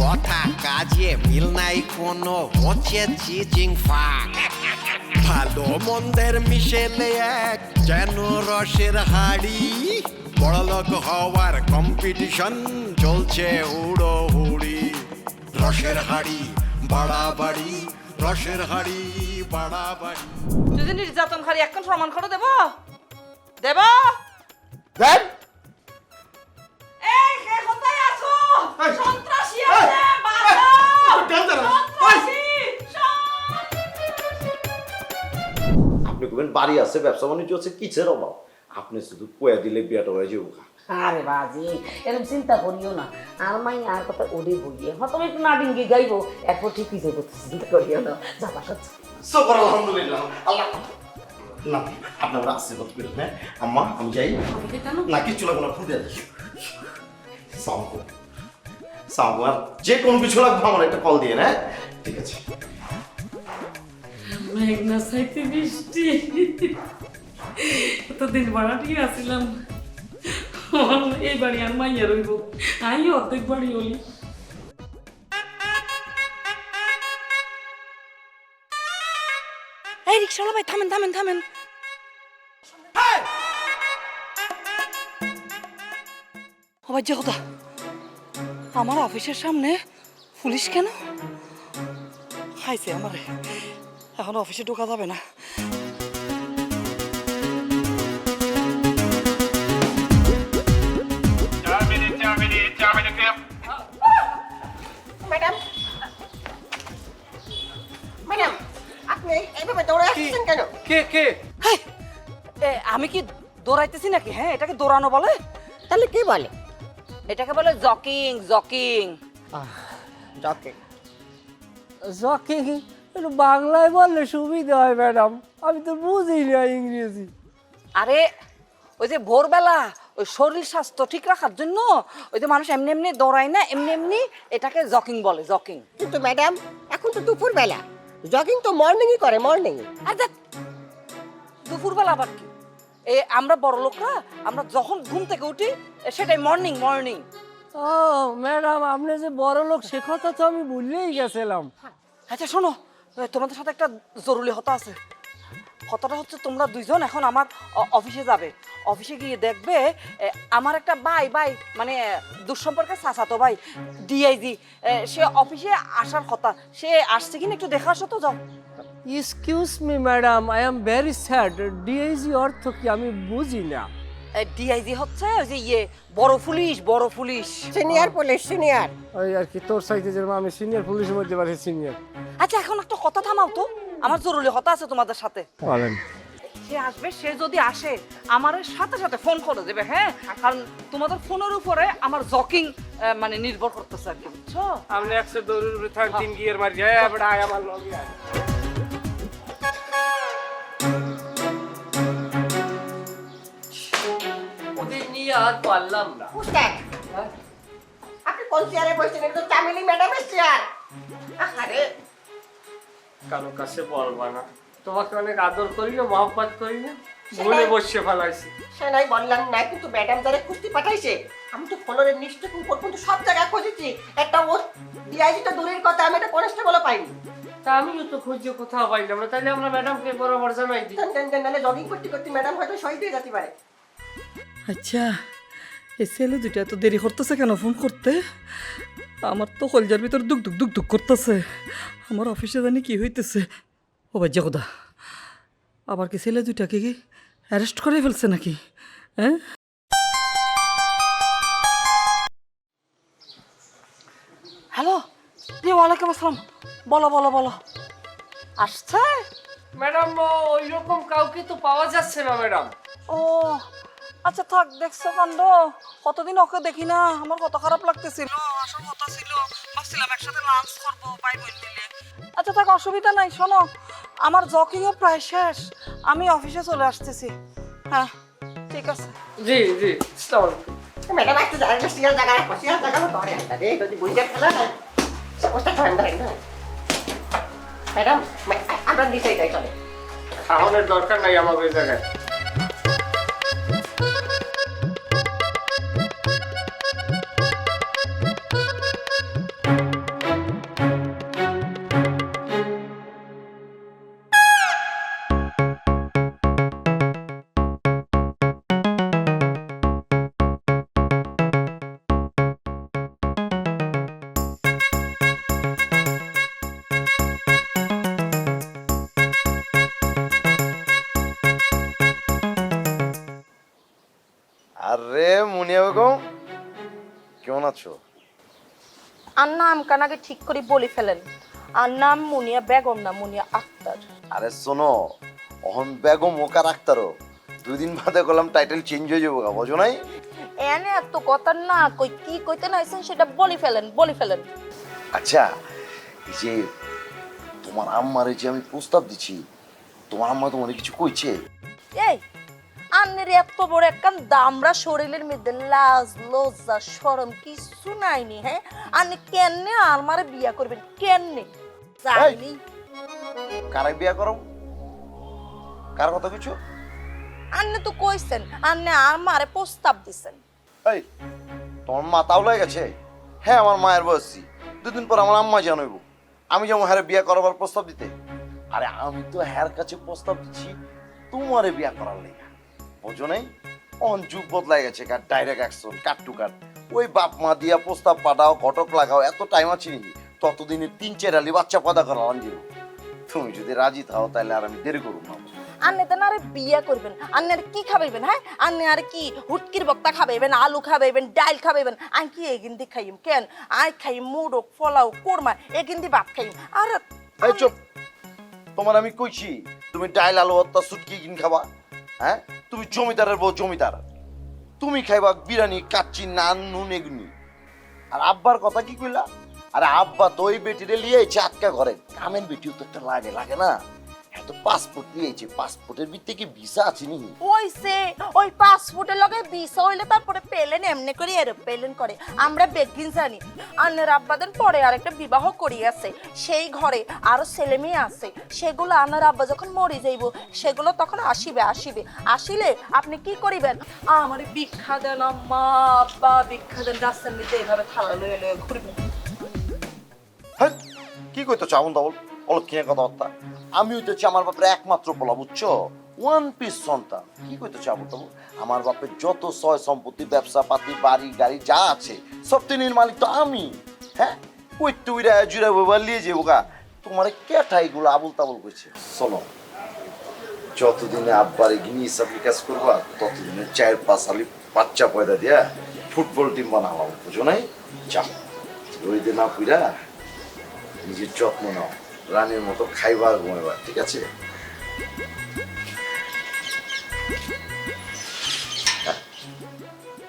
কথা কাজে মিল নাই কোনো হচ্ছে চিচিং ফাক ভালো মন্দের মিশেলে এক যেন রসের হাড়ি। বড়লোক হওয়ার কম্পিটিশন চলছে উড়ো হুড়ি রসের হাড়ি বাড়াবাড়ি রসের হাড়ি বাড়াবাড়ি। যদি নির্যাতন খালি এখন প্রমাণ করে দেব? দেব? দেন। সন্ত্রাসী আপনি কবেন বাড়ি আছে ব্যবসা বাণিজ্য আছে কিসের অভাব? আপনি শুধু কয়া দিলে বিয়াটা হয়ে যাব আরে বাজি এরকম চিন্তা করিও না। আর মাই আর কথা ওরে বইয়ে হয়তো একটু না ডিঙ্গি গাইবো এরপর ঠিক হয়ে যাব চিন্তা করিও না যাবা সত্যি সকর আলহামদুলিল্লাহ। আল্লাহ। না আপনার আশীর্বাদ করেন হ্যাঁ? আম্মা আমি যাই। না কিচ্ছু লাগবে না ফুটে যাই আর যে কোনো কিছু লাগবে আমার একটা কল দিয়ে হ্যাঁ? ঠিক আছে। মেঘনা সাইতে বৃষ্টি। এতদিন ভাড়াটিয়ে আসিলাম। এই বাড়ি আর মাইয়া রইব। আই অর্ধেক বাড়ি হলি। এই রিক্সাওয়ালা ভাই থামেন থামেন থামেন। ও ভাই যে কথা। আমার অফিসের সামনে পুলিশ কেন? খাইছে আমারে। এখন অফিসে ঢোকা যাবে না। ম্যাডাম। ম্যাডাম আপনি এইভাবে দৌড়ে আসছেন কেন? কে কে? আমি কি দৌড়াইতেছি নাকি? হ্যাঁ এটাকে দৌড়ানো বলে? তাহলে কি বলে? এটাকে বলে জকিং জকিং। জকে। জকিং একটু বাংলায় বললে সুবিধা হয় ম্যাডাম। আমি তো বুঝি না ইংরেজি। আরে ওই যে ভোরবেলা ওই শরীর স্বাস্থ্য ঠিক রাখার জন্য ওই যে মানুষ এমনি এমনি দৌড়ায় না এমনি এমনি এটাকে জকিং বলে জকিং। কিন্তু ম্যাডাম এখন তো দুপুর বেলা জগিং তো মর্নিংই করে মর্নিং। আর দেখ দুপুরবেলা আবার কি? এ আমরা বড় লোকরা আমরা যখন ঘুম থেকে উঠি সেটাই মর্নিং মর্নিং ও ম্যাডাম আপনি যে বড় লোক সে কথা তো আমি ভুললেই গেছিলাম। আচ্ছা শোনো তোমাদের সাথে একটা জরুরি হতা আছে। কথাটা হচ্ছে তোমরা দুইজন এখন আমার অফিসে যাবে। অফিসে গিয়ে দেখবে আমার একটা ভাই ভাই মানে দুঃসম্পর্কের চাচাতো ভাই ডিআইজি সে অফিসে আসার কথা সে আসছে কিনা একটু দেখা আসো তো যাও। Excuse me madam I am very sad DIG অর্থ কি আমি বুঝি না ডিআইজি হচ্ছে ওই যে ইয়ে বড় পুলিশ বড় পুলিশ। সিনিয়র পুলিশ সিনিয়র ওই আর কি তোর সাইতে যেরকম আমি সিনিয়র পুলিশের মধ্যে পারি সিনিয়র আচ্ছা এখন একটা কথা থামাও তো। আমার জরুরি হতা আছে তোমাদের সাথে। বলেন সে আসবে সে যদি আসে আমার সাথে সাথে ফোন করে দেবে হ্যাঁ? কারণ তোমাদের ফোনের উপরে আমার জকিং মানে নির্ভর করতেছে আর কি বুঝছ? আপনি একশো দৌড়ের থাক তিন গিয়ার মারি হ্যাঁ আয় আমার লগে আয়। আর পারলাম না। আপনি কোন চেয়ারে বসছেন? এটা তো চামেলি ম্যাডামের চেয়ার আরে কারও কাছে বলবা না। তোমাকে অনেক আদর করি না মহব্বত করি না। ভুলে বসে ফেলাইছি। সে নাই বললাম না কিন্তু ম্যাডাম যারা কুস্তি পাঠাইছে আমি তো ফলোরের নিশ্চয় পর্যন্ত সব জায়গায় খুঁজেছি। একটা ও ডিআইজি তো দূরের কথা আমি একটা পাইনি। তা আমিও তো খুঁজে কোথাও পাইলাম না। তাইলে আমরা ম্যাডামকে বরাবর জানাই দিই। জগিং করতে করতে ম্যাডাম হয়তো শহীদ হয়ে যেতে পারে। আচ্ছা এই ছেলে দুইটা এত দেরি করতেছে কেন ফোন করতে? আমার তো কলজার ভিতর দুক দুক দুক দুক করতেছে। আমার অফিসে জানি কি হইতেছে। ও ভাই কথা। আবার কি ছেলে দুইটাকে কি অ্যারেস্ট করে ফেলছে নাকি? হ্যাঁ? হ্যালো জি ওয়ালাইকুম আসসালাম। বলো বলো বলো। আসছে? ম্যাডাম ওই রকম কাউকে তো পাওয়া যাচ্ছে না ম্যাডাম। ও আচ্ছা থাক দেখছ কাণ্ড? কতদিন ওকে দেখি না আমার কত খারাপ লাগতেছিল আসার কথা ছিল ভাবছিলাম একসাথে লাঞ্চ করব ভাই বোন মিলে আচ্ছা থাক অসুবিধা নাই শোনো আমার জকিংও প্রায় শেষ আমি অফিসে চলে আসতেছি। হ্যাঁ ঠিক আছে। জি জি ম্যাডাম একটু জায়গা শিয়ার জায়গা জায়গা ধরে একটা রে। যদি বুঝে খেলা না সমস্যা ধরেন ধরেন ধরেন। ম্যাডাম আমরা নিচেই যাই চলে খাওয়ানোর দরকার নাই ওই জায়গায়। আছো আর নাম কানাকে ঠিক করে বলে ফেলেন। আর নাম মুনিয়া বেগম না মুনিয়া আক্তার। আরে শোনো অহন বেগম ওকা রাখতারো দুই দিন বাদে করলাম টাইটেল চেঞ্জ হয়ে যাব গা, বোঝো নাই? এনে এত কথা না কই কি কইতে নাইছেন সেটা বলে ফেলেন বলে ফেলেন। আচ্ছা এই যে তোমার আম্মারে যে আমি প্রস্তাব দিচ্ছি তোমার আম্মা তোমার কিছু কইছে? এই আন্নের এত বড় একখান দামরা শরীরের মধ্যে লাজ লজ্জা শরম কিছু নাইনি হ্যাঁ? আন্নে কেনে আলমারে বিয়া করবেন? কেনে? জানি। কারে বিয়া করো? কার কথা কিছু আন্নে তো কইছেন আন্নে আলমারে প্রস্তাব দিছেন। এই তোমার মা তাও লয়ে গেছে? হ্যাঁ আমার মায়ের বয়সী। দুদিন পর আমার আম্মা জানাইব আমি যেমন হ্যাঁ বিয়া করাবার প্রস্তাব দিতে। আরে আমি তো হ্যার কাছে প্রস্তাব দিচ্ছি তোমারে বিয়া করার লেগা। বোঝো নাই অন যুগ বদলাই গেছে কার direct action cut to cut ওই বাপ মা দিয়া প্রস্তাব পাঠাও ঘটক লাগাও এত টাইম আছে নাকি? ততদিনে তিন চার আলি বাচ্চা পদা করা আনজিব তুমি যদি রাজি থাও তাহলে আর আমি দেরি করব না। আন্নে তো না আরে বিয়া করবেন আন্নে আর কি খাবাইবেন হ্যাঁ? আন্নে আর কি হুটকির বক্তা খাবাইবেন আলু খাবাইবেন ডাইল খাবাইবেন আই কি এগিন দি খাইম কেন? আই খাই মুডক পোলাও কোরমা এগিন দি ভাত খাইম। আর চুপ। তোমার আমি কইছি তুমি ডাইল আলু হত্যা সুটকি কিন খাবা। হ্যাঁ? তুমি জমিদারের বউ, জমিদার। তুমি খাইবা বিরিয়ানি, কাচ্চি, নান, নুন, এগুনি। আর আব্বার কথা কি কইলা? আরে আব্বা তো ওই বেটিরে লিয়ে আটকা ঘরে। কামেন বেটিও তো একটা লাগে লাগে না? এত পাসপোর্ট দিয়েছে। পাসপোর্টের ভিত্তি কি ভিসা আছে নি ওইসে ওই পাসপোর্টের লগে ভিসা হইলে তারপরে পেলেন এমনি করে এরোপ্লেন করে। আমরা বেগিন জানি আন্নের আব্বাদের পরে আরেকটা বিবাহ করিয়াছে। সেই ঘরে আরও ছেলে মেয়ে আছে। সেগুলো আন্নার আব্বা যখন মরে যাইব সেগুলো তখন আসিবে আসিবে। আসিলে আপনি কি করিবেন? আমার ভিক্ষা দেন আম্মা আব্বা ভিক্ষা দেন রাস্তার মধ্যে এভাবে থালা লয়ে লয়ে ঘুরবেন হ্যাঁ কি কইতো চাউন দাবল কিনে কথাবার্তা আমি হইতেছি আমার বাপের একমাত্র পোলা, বুঝছ? ওয়ান পিস সন্তান। কি কইতো চাবো তবু? আমার বাপের যত সয় সম্পত্তি ব্যবসা পাতি বাড়ি, গাড়ি, যা আছে, সব তিনের মালিক তো আমি। হ্যাঁ? ওই তুইরা জুড়ে বাবা লিয়ে যাব গা। তোমার কেঠাই গুলো আবুল তাবুল করছে শোনো, যতদিনে আব্বারে গিনি হিসাব বিকাশ করবা, ততদিনে চায়ের পাঁচ আলি বাচ্চা পয়দা দিয়া ফুটবল টিম বানালাম বুঝো নাই? যাও রইতে না পুইরা নিজের যত্ন নাও। রানীর মতো খাইবার ঘুমাইবার ঠিক আছে?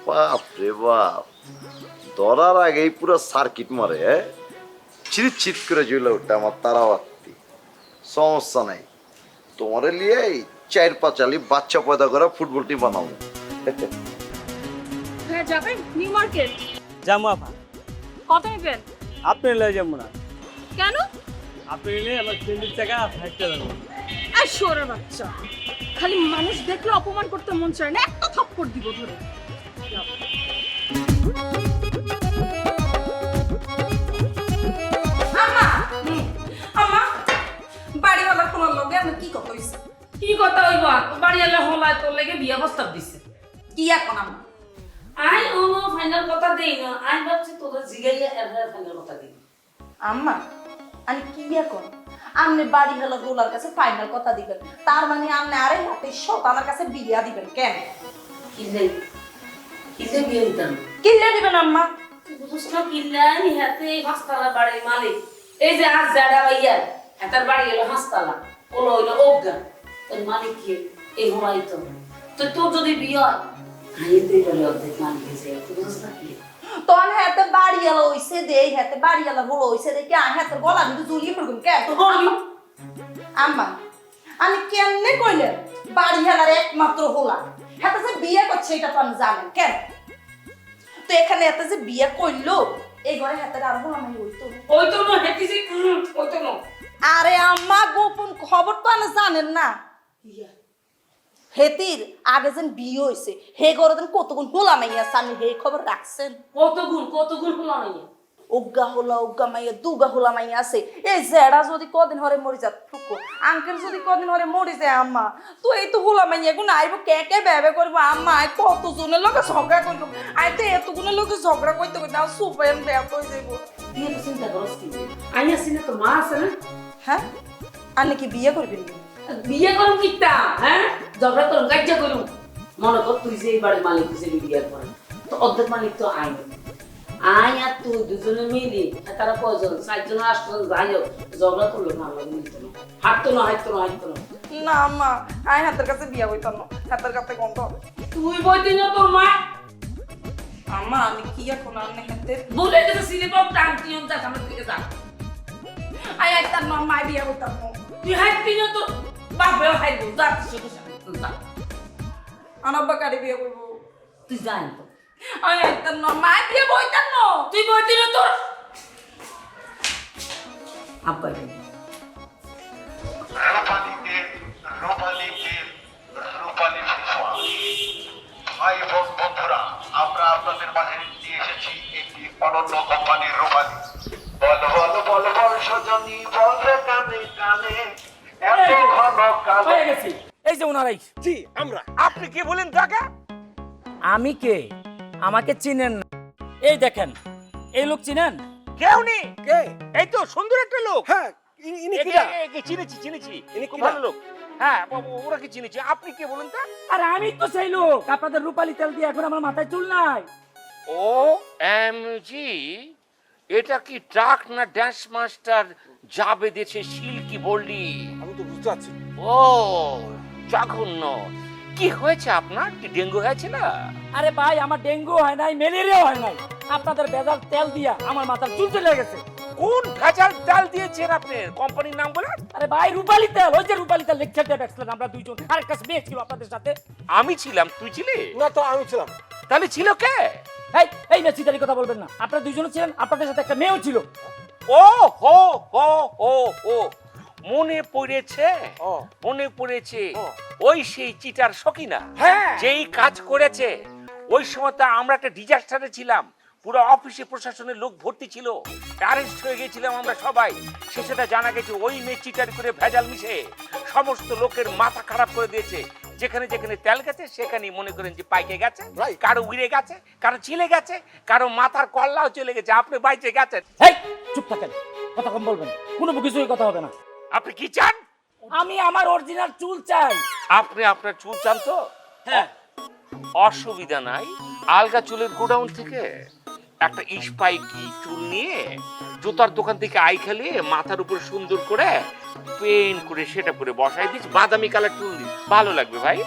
বাপ রে বাপ ধরার আগেই পুরো সার্কিট মারে হ্যাঁ? চিরিত চিত করে জ্বলে ওঠে আমার তারাবাতি। সমস্যা নাই তোমারে লিয়ে এই চার পাঁচালি বাচ্চা পয়দা করে ফুটবল টিম বানাবো। হ্যাঁ যাবেন? New Market? যাব আপা। কত নেবেন? আপনি লয়ে যাব না। কেন? আপনি নিলে আমার ফ্রেন্ডের টাকা থাকতে যাব আর সরে বাচ্চা। খালি মানুষ দেখলে অপমান করতে মন চায় না একটা থাপ্পড় দিব ধরে। বাড়িওয়ালা ফোনের লগে আপনি কি কথা হইছে? কি কথা হইব? বাড়ি এলে হলায় তোর লেগে বিয়া প্রস্তাব দিছে। কি এখন আম্মা? আই কোনো ফাইনাল কথা দেই না আই ভাবছি তোদের জিগাইয়া এর ফাইনাল কথা দিই আম্মা আমি কি বিয়া করো? আপনি বাড়ি হলো গোলার কাছে ফাইনাল কথা দিবেন। তার মানে আপনি আরে হাতে শতানার কাছে বিয়া দিবেন কেন? কিলে কিলে বিয়ে দিতাম? কিল্লে দিবেন আম্মা। বুঝছ না কিল্লা? নি হাতে হাসতালা বাড়ির মালিক। এই যে আজ জাডা ভাইয়া হাতার বাড়ি এলো হাসতালা। ওলো হইল অজ্ঞান। তোর মালিক কে? এই হলাই তো। তো তোর যদি বিয়ে হয় তুই বলে অর্ধেক মালিক এসে তুই বুঝছ না কি? তখন হাতে বাড়িয়ালা হইছে দেই হাতে বাড়িয়ালা বড় হইছে দেখি আই হাতে গলা কিন্তু জুলিয়ে পড়গুম কে? আম্মা আমি কেমনে কইলেন বাড়িয়ালার একমাত্র হোলা? হাতে যে বিয়ে করছে এটা তো আমি জানেন কেন তো এখানে এত যে বিয়ে করল এই ঘরে হাতে আর হোলা নাই হইতো ওই তো না হেতিছি ওই তো না। আরে আম্মা গোপন খবর তো আমি জানেন না। হেতির আগে যেন বিয়ে হয়েছে হে ঘরে যেন কতগুণ হোলা মাইয়া আছে আমি হে খবর রাখছেন। কত গুণ কত গুণ হলো নাই উগ্গা হোলা উগ্গা মাইয়া দুগা হোলা মাইয়া আছে। এই জেডা যদি কদিন হরে মরি যা ঠুকো আঙ্কেল যদি কদিন হরে মরি যায় আম্মা তো এই তো হোলা মাইয়া গুণ আইব কে কে বেবে করব? আম্মা আই কত জনের লোকে ঝগড়া করব আই তো এত গুণের লোকে ঝগড়া করতে করতে আর সুপার বেয়া করে যাইবো বিয়ে তো চিন্তা করস কি? আই আছি না তো মা আছে না? হ্যাঁ? আপনি কি বিয়ে করবেন? বিয়ে করুম কিতা হ্যাঁ? ঝগড়া করুম কাজ্যা করুম। মনে কর তুই যে এই বাড়ির মালিক হিসেবে বিয়ে করে তো অর্ধেক মালিক তো আই আই আর তুই দুজনে মিলি তারা কয়জন? চারজন আটজন যাই হোক ঝগড়া করল না আমার মিলতো না? হাঁটতো না হাঁটতো না হাঁটতো না। না আম্মা আই হাতের কাছে বিয়ে হইতাম না। হাতের কাছে গন্ধ তুই বইতে না তোর মা আম্মা আমি কি এখন আন্নে হাতে বলে গেছে সিলেবাস টান তুই যা সামনে থেকে যা। আই আইতাম না মাই বিয়ে হইতাম না। তুই হাঁটবি না তো? বাপেও হাঁটবো যা শুধু যা। আনাব্বা কারি বিয়ে করব? তুই জানি তো আই আইতাম না মাই বিয়ে হইতাম না। তুই বইতে না তোর। আব্বা ভাই বোন বন্ধুরা আমরা আপনাদের মাঝে নিয়ে এসেছি একটি অনন্য কোম্পানির রূপালী। বল বল বল বল সজনী বল রে কানে কানে। হয়ে গেছি। এই যে ওনারাই জি আমরা। আপনি কি বলেন টাকা আমি কে? আমাকে চিনেন না। এই দেখেন এই লোক চিনেন? কেউ নেই কে? এই তো সুন্দর একটা লোক। হ্যাঁ ইনি চিনেছি চিনেছি। ইনি খুব ভালো লোক। হ্যাঁ ওরা কি চিনেছি? আপনি কে বলুন তা? আর আমি তো সেই লোক। আপনাদের রূপালী তেল দিয়ে এখন আমার মাথায় চুল নাই। ও এম জি এটা কি ট্রাক না ড্যান্স মাস্টার যাবে শিল কি বললি? আমি তো বুঝতে পারছি ও জঘন্য। কি হয়েছে আপনার? কি ডেঙ্গু হয়েছে না? আরে ভাই আমার ডেঙ্গু হয় নাই ম্যালেরিয়া হয় নাই। আপনাদের বেজাল তেল দিয়া আমার মাথার চুল চলে গেছে। কোন ভেজাল ডাল দিয়েছেন আপনি? কোম্পানির নাম বলে আরে ভাই রূপালী তেল ওই যে রূপালী তেল লেকচার দিয়ে ব্যাকছিলেন আমরা দুইজন। আরেকটা মেয়ে ছিল আপনাদের সাথে। আমি ছিলাম তুই ছিলি? না তো আমি ছিলাম। তাহলে ছিল কে? এই এই না চিতারি কথা বলবেন না। আপনারা দুইজনও ছিলেন আপনাদের সাথে একটা মেয়েও ছিল। ও হো হো হো হো। মনে পড়েছে? ও। মনে পড়েছে? ওই সেই চিটার সকিনা হ্যাঁ। যেই কাজ করেছে? ওই সময় তো আমরা একটা ডিজাস্টারে ছিলাম। পুরো অফিসে প্রশাসনের লোক ভর্তি ছিল। অ্যারেস্ট হয়ে গেছিলাম আমরা সবাই। শেষেটা জানা গেছে ওই মেয়ে চিটার করে ভেজাল মিশে সমস্ত লোকের মাথা খারাপ করে দিয়েছে। যেখানে যেখানে তেল গেছে সেখানেই মনে করেন যে পাইকে গেছে. কারও উড়ে গেছে কারও ছিলে গেছে কারও মাথার কল্লাও চলে গেছে আপনি বাইচে গেছেন। এই চুপ থাকেন কথা কম বলবেন কোনো কিছুই কথা হবে না। আপনি কি চান? আমি আমার অরিজিনাল চুল চাই। আপনি আপনার চুল চান তো? হ্যাঁ। অসুবিধা নাই আলগা চুলের গোডাউন থেকে একটা স্পাইকি চুল নিয়ে জুতার দোকান থেকে আই খালিয়ে মাথার উপর সুন্দর করে পেন করে সেটা করে বসাই দিস বাদামি কালার চুল দিস ভালো লাগবে ভাই?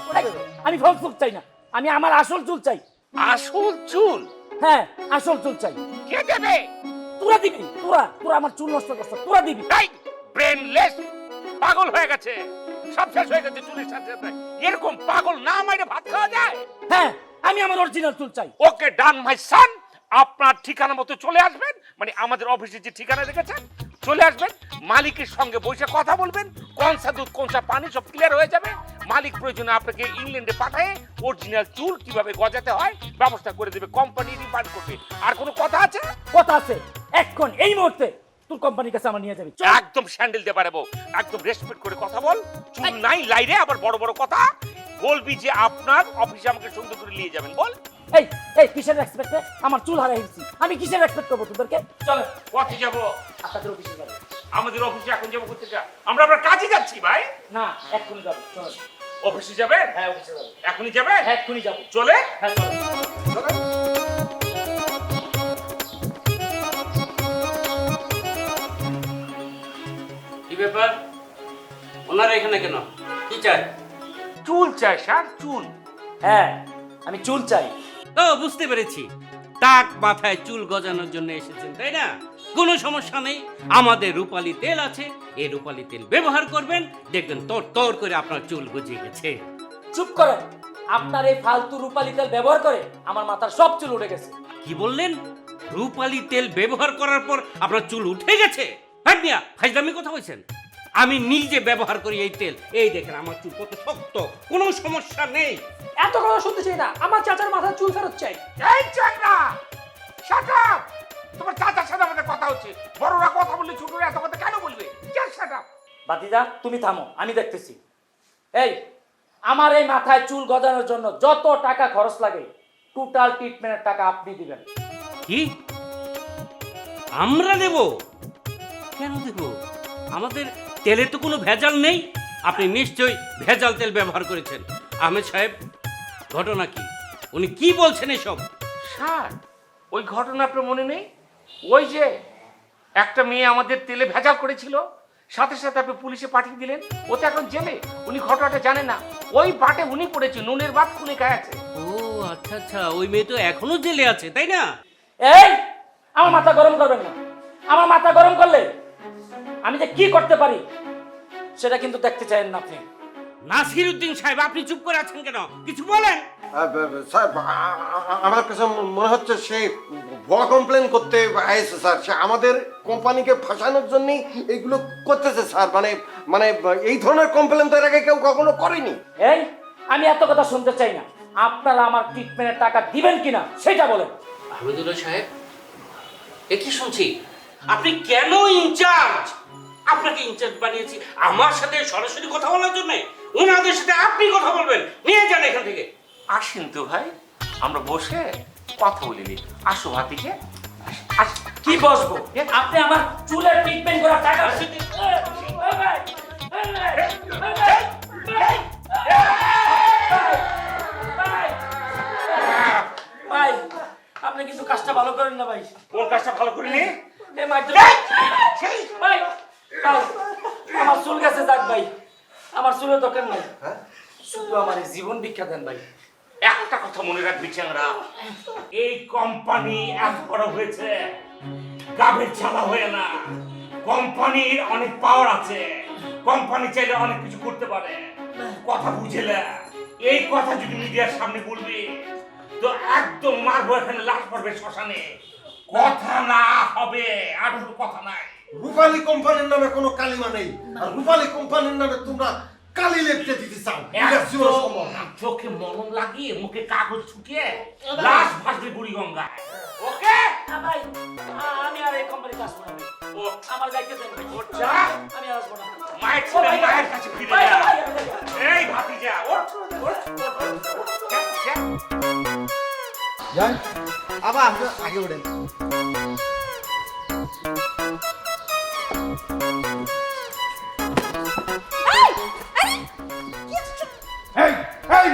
আমি ফল চুল চাই না। আমি আমার আসল চুল চাই। আসল চুল? হ্যাঁ আসল চুল চাই। কে দেবে? তোরা দিবি? তোরা তোরা আমার চুল নষ্ট করছ তোরা দিবি? তাই ব্রেনলেস পাগল হয়ে গেছে। সব শেষ হয়ে গেছে চুলের সাথে সাথে। এরকম পাগল না মাইরে ভাত খাওয়া যায়? হ্যাঁ আমি আমার অরিজিনাল চুল চাই। ওকে ডান মাই সান আপনার ঠিকানা মতো চলে আসবেন। মানে আমাদের অফিসে যে ঠিকানা রেখেছেন চলে আসবেন। মালিকের সঙ্গে বসে কথা বলবেন। কোন সা দুধ কোন সা পানি সব ক্লিয়ার হয়ে যাবে। মালিক প্রয়োজনে আপনাকে ইংল্যান্ডে পাঠায় অরিজিনাল চুল কীভাবে গজাতে হয় ব্যবস্থা করে দেবে কোম্পানি রিফান্ড করবে। আর কোনো কথা আছে? কথা আছে। এখন এই মুহূর্তে তোর কোম্পানির কাছে আমার নিয়ে যাবি। একদম স্যান্ডেল দিয়ে পারব একদম রেসপেক্ট করে কথা বল। চুল নাই লাইরে আবার বড় বড় কথা। বলবি যে আপনার অফিসে আমাকে সুন্দর করে নিয়ে যাবেন। বল। এই এই কিসের এক্সপেক্টে আমার চুল হারাই গেছি আমি কিসের এক্সপেক্ট করব তোদেরকে? চল। পথে যাব। আপনাদের অফিসে যাব। আমাদের অফিসে এখন যাব করতে যা আমরা আপনার কাজে যাচ্ছি ভাই। না এক্ষুনি যাব। চল। অফিসে যাবে হ্যাঁ অফিসে যাব। এখনই যাবে হ্যাঁ এক্ষুনি যাব। চলে? হ্যাঁ চল। কি ব্যাপার? ওনারা এখানে কেন? কি চাই? চুল চাই স্যার চুল। হ্যাঁ আমি চুল চাই। ও বুঝতে পেরেছি। টাক মাথায় চুল গজানোর জন্য এসেছেন তাই না? কোনো সমস্যা নেই। আমাদের রূপালি তেল আছে এই রূপালি তেল ব্যবহার করবেন। দেখবেন তোর তোর করে আপনার চুল গজিয়ে গেছে। চুপ করেন। আপনার এই ফালতু রূপালি তেল ব্যবহার করে আমার মাথার সব চুল উঠে গেছে। কি বললেন? রূপালি তেল ব্যবহার করার পর আপনার চুল উঠে গেছে? হ্যাঁ মিয়া ফাইজলামি কথা বলছেন? আমি নিজে ব্যবহার করি এই তেল। এই দেখেন আমার চুল কত শক্ত কোনো সমস্যা নেই। এত কথা শুনতে চাই না আমার চাচার মাথার চুল ফেরত চাই। এই চ্যাংরা! শাট আপ তোমার চাচার সাথে আমাদের কথা হচ্ছে। বড়রা কথা বললে ছোটরা এত কথা কেন বলবে? জাস্ট শাট আপ বাতিজা তুমি থামো আমি দেখতেছি। এই আমার এই মাথায় চুল গজানোর জন্য যত টাকা খরচ লাগে টোটাল ট্রিটমেন্টের টাকা আপনি দিবেন। কি? আমরা দেব? কেন দেব? আমাদের তেলে তো কোনো ভেজাল নেই। আপনি নিশ্চয়ই ভেজাল তেল ব্যবহার করেছেন। আহমেদ সাহেব ঘটনা কি? উনি কি বলছেন এসব? স্যার ওই ঘটনা আপনার মনে নেই? ওই যে একটা মেয়ে আমাদের তেলে ভেজাল করেছিল সাথে সাথে আপনি পুলিশে পাঠিয়ে দিলেন ও তো এখন জেলে উনি ঘটনাটা জানে না। ওই বাটে উনি পড়েছে নুনের ভাত খুনে খায় আছে। ও আচ্ছা আচ্ছা ওই মেয়ে তো এখনও জেলে আছে তাই না? এই আমার মাথা গরম করবেন না। আমার মাথা গরম করলে আমি যে কি করতে পারি সেটা কিন্তু দেখতে চাইেন না আপনি। নাসির উদ্দিন সাহেব আপনি চুপ করে আছেন কেন? কিছু বলেন। স্যার আমার কাছে মনে হচ্ছে সে ভুয়া কমপ্লেন করতে আইছে স্যার। সে আমাদের কোম্পানিকে ফাঁসানোর জন্যই এগুলো করতেছে স্যার। মানে মানে এই ধরনের কমপ্লেন তো এর আগে কেউ কখনো করেনি। এই আমি এত কথা শুনতে চাই না। আপনারা আমার ট্রিটমেন্টের টাকা দিবেন কিনা সেটা বলেন। আহমেদুল্লাহ সাহেব এ কি শুনছি? আপনি কেন ইনচার্জ আপনাকে ইনচার্জ বানিয়েছি আমার সাথে সরাসরি কথা বলার জন্য ওনাদের সাথে আপনি কথা বলবেন নিয়ে যান এখান থেকে আসেন তো ভাই আমরা বসে কথা বলিনি আসো ভাতিকে কি বসবো আপনি আমার চুলের ট্রিটমেন্ট করার টাকা ভাই, আপনি কিন্তু কাজটা ভালো করেন না ভাই কোন কাজটা ভালো করিনি ভাই আমার চুল গেছে যাক ভাই। আমার চুলের দরকার নাই। শুধু আমার জীবন ভিক্ষা দেন ভাই। একটা কথা মনে রাখবি চ্যাংরা। এই কোম্পানি এত বড় হয়েছে গাবের চালা হয়ে না। কোম্পানির অনেক পাওয়ার আছে। কোম্পানি চাইলে অনেক কিছু করতে পারে। কথা বুঝেলে। এই কথা যদি মিডিয়ার সামনে বলবি তো একদম মারবো এখানে লাশ পড়বে শ্মশানে। কথা না হবে আর কোনো কথা নাই। রূপালী কোম্পানির নামে কোনো কালিমা নেই। আর রূপালী কোম্পানির নামে তোমরা কালি লেপতে দিতে চাও। চোখে মলম লাগিয়ে মুখে কাগজ ছুটিয়ে লাশ ভাসবে বুড়ি গঙ্গায় ওকে? আ, ভাই। আমি আর এই কোম্পানি কাজ করব না। ও। আমার যাইতে দেন। আমি আর আসব না। মায়ের ও ছেলে ভাই, মায়ের কাছে ফিরে যা। এই ভাতিজা ওঠ। ওঠ, আবার আগে ওঠেন।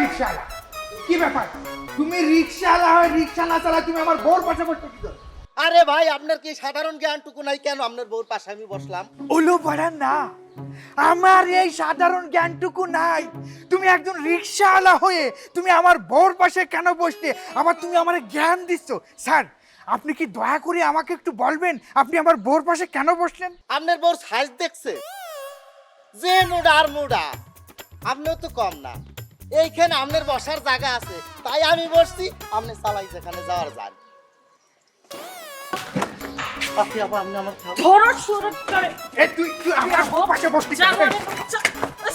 রিক্সাওয়ালা কি ব্যাপার? তুমি রিক্সাওয়ালা হয় রিক্সা না চালা তুমি আমার বোর পাশে বসতে কি করো? আরে ভাই আপনার কি সাধারণ জ্ঞানটুকু নাই কেন? আপনার বউর পাশে আমি বসলাম। ওলো পাড়া না। আমার এই সাধারণ জ্ঞানটুকু নাই। তুমি একজন রিক্সাওয়ালা হয়ে তুমি আমার বোর পাশে কেন বসতে আবার তুমি আমার জ্ঞান দিচ্ছ। স্যার আপনি কি দয়া করে আমাকে একটু বলবেন? আপনি আমার বোর পাশে কেন বসলেন আপনার বউর সাইজ দেখছে? যে মুডা আর মুডা আপনিও তো কম না। এইখানে আপনার বসার জায়গা আছে। তাই আমি বসছি আপনি চালাই যেখানে যাওয়ার যান। আপনি আমার খাবার ধরো সুরত করে। এ তুই তুই আমার বোর পাশে বসতে কেন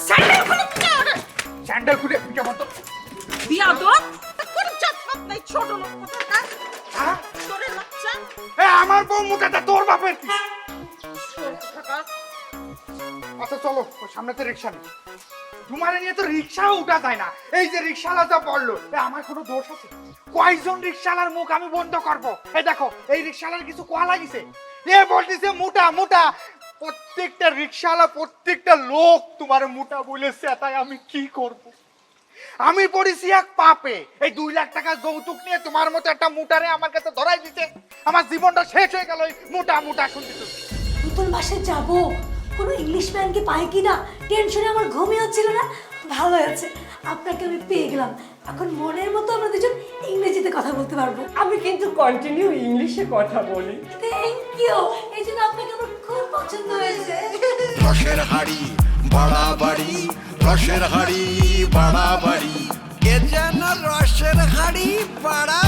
স্যান্ডেল খুলে দিতে ওরে স্যান্ডেল খুলে পিঠে মতো বিয়া তো। আমার বউ মোটাটা তোর বাপের কি? আচ্ছা চলো ওই সামনেতে রিক্সা নেই। তোমার নিয়ে তো রিক্সাও উঠা যায় না। এই যে রিক্সাওয়ালা যা এ, আমার কোনো দোষ আছে? কয়জন রিক্সাওয়ালার মুখ আমি বন্ধ করব? এই দেখো, এই রিক্সাওয়ালার কিছু কোয়া লাগিছে? এ, বলতেছে, মোটা মোটা, প্রত্যেকটা রিক্সাওয়ালা, প্রত্যেকটা লোক তোমার মোটা বলেছে তাই আমি কি করব? আমি পড়েছি এক পাপে। এই দুই লাখ টাকা যৌতুক নিয়ে তোমার মতো একটা মোটারে আমার কাছে ধরাই দিতে। আমার জীবনটা শেষ হয়ে গেল মোটা মোটা শুনতে। নতুন মাসে যাব? কোনো ইংলিশ ম্যানকে পাই কি না টেনশনে আমার ঘুমই হচ্ছিল না। ভালো আছে আপনাকে আমি পেয়ে গেলাম। এখন মনের মতো আমরা দুজন ইংরেজিতে কথা বলতে পারব। আমি কিন্তু কন্টিনিউ ইংলিশে কথা বলি। থ্যাংক ইউ এই জন্য আপনাকে আমার খুব পছন্দ হয়েছে। রসের হাড়ি। বাড়াবাড়ি রসের হাড়ি বাড়াবাড়ি। কে যেন রসের হাড়ি বাড়া